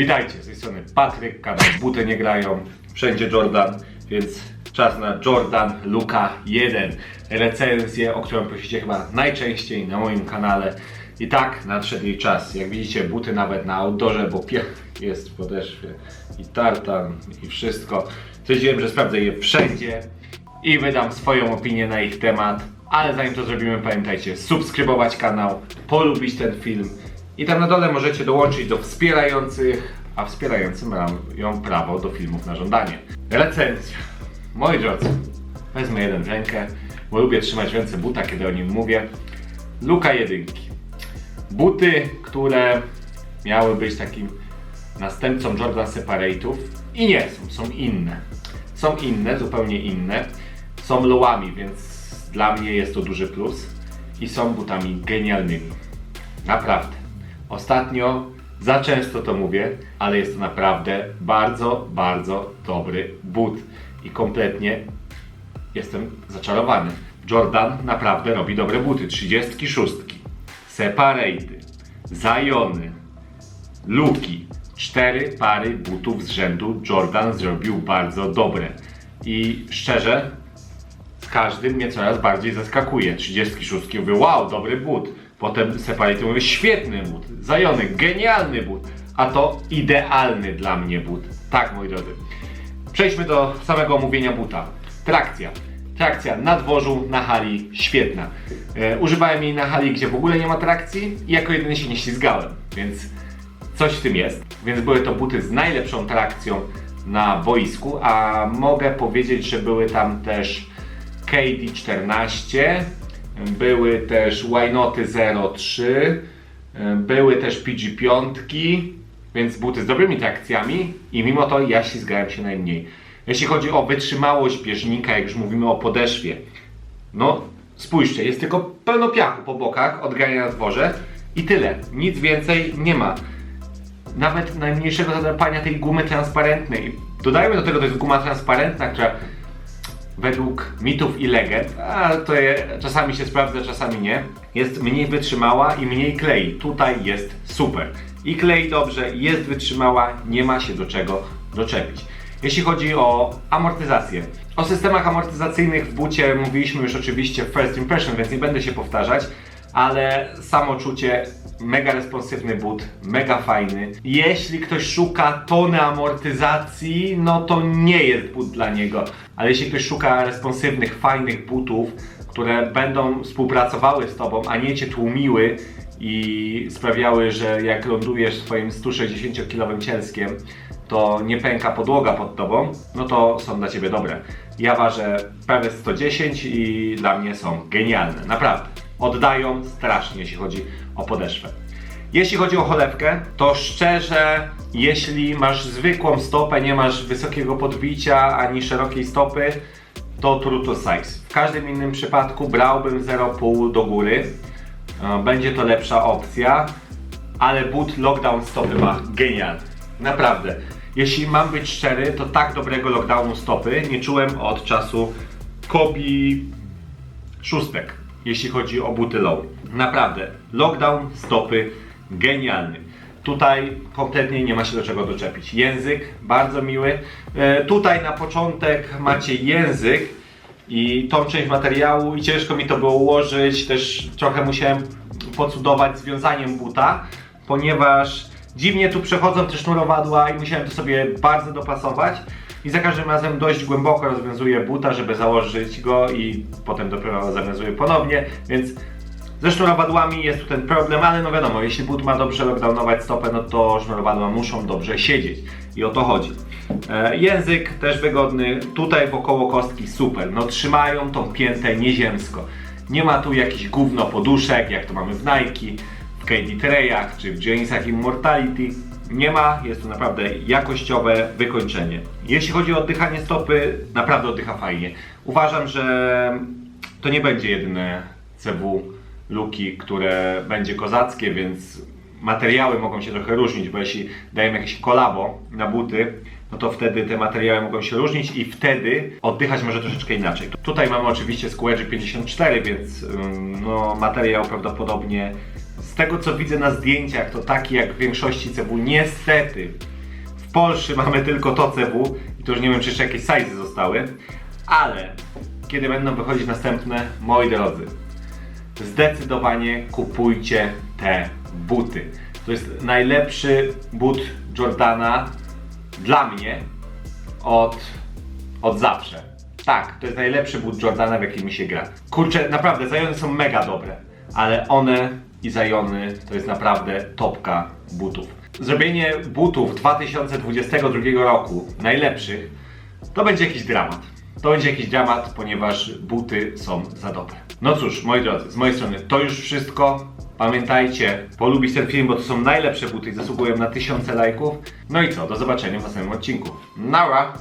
Witajcie, z tej strony Patryk, kanał Buty nie grają, wszędzie Jordan, więc czas na Jordan Luka 1. Recenzję, o którą prosicie chyba najczęściej na moim kanale. I tak, nadszedł jej czas. Jak widzicie, buty nawet na outdoorze, bo jest w podeszwie i tartan i wszystko. Stwierdziłem, że sprawdzę je wszędzie i wydam swoją opinię na ich temat. Ale zanim to zrobimy, pamiętajcie, subskrybować kanał, polubić ten film i tam na dole możecie dołączyć do wspierających, a wspierający mają prawo do filmów na żądanie. Recenzja. Moi drodzy, wezmę jeden w rękę, bo lubię trzymać ręce buta, kiedy o nim mówię. Luka jedynki. Buty, które miały być takim następcą Jordan Separate'ów i nie są, są inne. Są inne, zupełnie inne. Są lołami, więc dla mnie jest to duży plus i są butami genialnymi. Naprawdę. Ostatnio za często to mówię, ale jest to naprawdę bardzo, bardzo dobry but i kompletnie jestem zaczarowany. Jordan naprawdę robi dobre buty. 36, Separate, Zajony, Luki. Cztery pary butów z rzędu Jordan zrobił bardzo dobre. I szczerze, z każdym mnie coraz bardziej zaskakuje. 36 mówię, wow, dobry but. Potem Separate mówię, świetny but. Zajony, genialny but. A to idealny dla mnie but. Tak, moi drodzy. Przejdźmy do samego omówienia buta. Trakcja. Trakcja na dworzu, na hali, świetna. E, używałem jej na hali, gdzie w ogóle nie ma trakcji i jako jedyny się nie ślizgałem, więc coś w tym jest. Więc były to buty z najlepszą trakcją na boisku, a mogę powiedzieć, że były tam też KD14, były też Whynoty 03, były też PG5, więc buty z dobrymi trakcjami i mimo to ja ślizgałem się najmniej. Jeśli chodzi o wytrzymałość bieżnika, jak już mówimy o podeszwie, no spójrzcie, jest tylko pełno piachu po bokach od grania na dworze i tyle. Nic więcej nie ma. Nawet najmniejszego zadrapania tej gumy transparentnej. Dodajmy do tego, to jest guma transparentna, która według mitów i legend, a to je, czasami się sprawdza, czasami nie, jest mniej wytrzymała i mniej klei. Tutaj jest super. I klei dobrze, jest wytrzymała, nie ma się do czego doczepić. Jeśli chodzi o amortyzację. O systemach amortyzacyjnych w bucie mówiliśmy już oczywiście First Impression, więc nie będę się powtarzać, ale samoczucie, mega responsywny but, mega fajny. Jeśli ktoś szuka tony amortyzacji, no to nie jest but dla niego. Ale jeśli ktoś szuka responsywnych, fajnych butów, które będą współpracowały z tobą, a nie cię tłumiły i sprawiały, że jak lądujesz swoim 160-kilowym cielskiem, to nie pęka podłoga pod tobą, no to są dla ciebie dobre. Ja ważę prawie 110 i dla mnie są genialne, naprawdę. Oddają strasznie, jeśli chodzi o podeszwę. Jeśli chodzi o cholewkę, to szczerze, jeśli masz zwykłą stopę, nie masz wysokiego podbicia ani szerokiej stopy, to true to size. W każdym innym przypadku brałbym 0,5 do góry. E, Będzie to lepsza opcja, ale boot lockdown stopy ma genialny. Naprawdę. Jeśli mam być szczery, to tak dobrego lockdownu stopy nie czułem od czasu Kobi szóstek, jeśli chodzi o buty low. Naprawdę, lockdown stopy genialny. Tutaj kompletnie nie ma się do czego doczepić. Język bardzo miły. E, tutaj na początek macie język i tą część materiału i ciężko mi to było ułożyć. Też trochę musiałem pocudować związaniem buta, ponieważ dziwnie tu przechodzą te sznurowadła i musiałem to sobie bardzo dopasować. I za każdym razem dość głęboko rozwiązuję buta, żeby założyć go i potem dopiero zawiązuję ponownie, więc ze sznurowadłami jest tu ten problem, ale no wiadomo, jeśli but ma dobrze lockdownować stopę, no to sznurowadła muszą dobrze siedzieć i o to chodzi. E, język też wygodny, tutaj wokoło kostki super, no trzymają tą piętę nieziemsko. Nie ma tu jakichś gówno poduszek, jak to mamy w Nike, w KD Treyach czy w Jeansach Immortality. Nie ma, jest to naprawdę jakościowe wykończenie. Jeśli chodzi o oddychanie stopy, naprawdę oddycha fajnie. Uważam, że to nie będzie jedyne CW luki, które będzie kozackie, więc materiały mogą się trochę różnić, bo jeśli dajemy jakieś kolabo na buty, no to wtedy te materiały mogą się różnić i wtedy oddychać może troszeczkę inaczej. Tutaj mamy oczywiście Square 54, więc no, materiał prawdopodobnie z tego co widzę na zdjęciach, to taki jak w większości CW niestety W Polsce mamy tylko to CW i to już nie wiem, czy jeszcze jakieś size zostały, ale kiedy będą wychodzić następne, moi drodzy, zdecydowanie kupujcie te buty. To jest najlepszy but Jordana dla mnie od, od zawsze. Tak, to jest najlepszy but Jordana, w jakim mi się gra. Kurczę, naprawdę, Zajony są mega dobre, ale one i Zajony to jest naprawdę topka butów. Zrobienie butów 2022 roku, najlepszych, to będzie jakiś dramat. To będzie jakiś dramat, ponieważ buty są za dobre. No cóż, moi drodzy, z mojej strony to już wszystko. Pamiętajcie, polubić ten film, bo to są najlepsze buty i zasługują na tysiące lajków. No i co, do zobaczenia w następnym odcinku. Nara!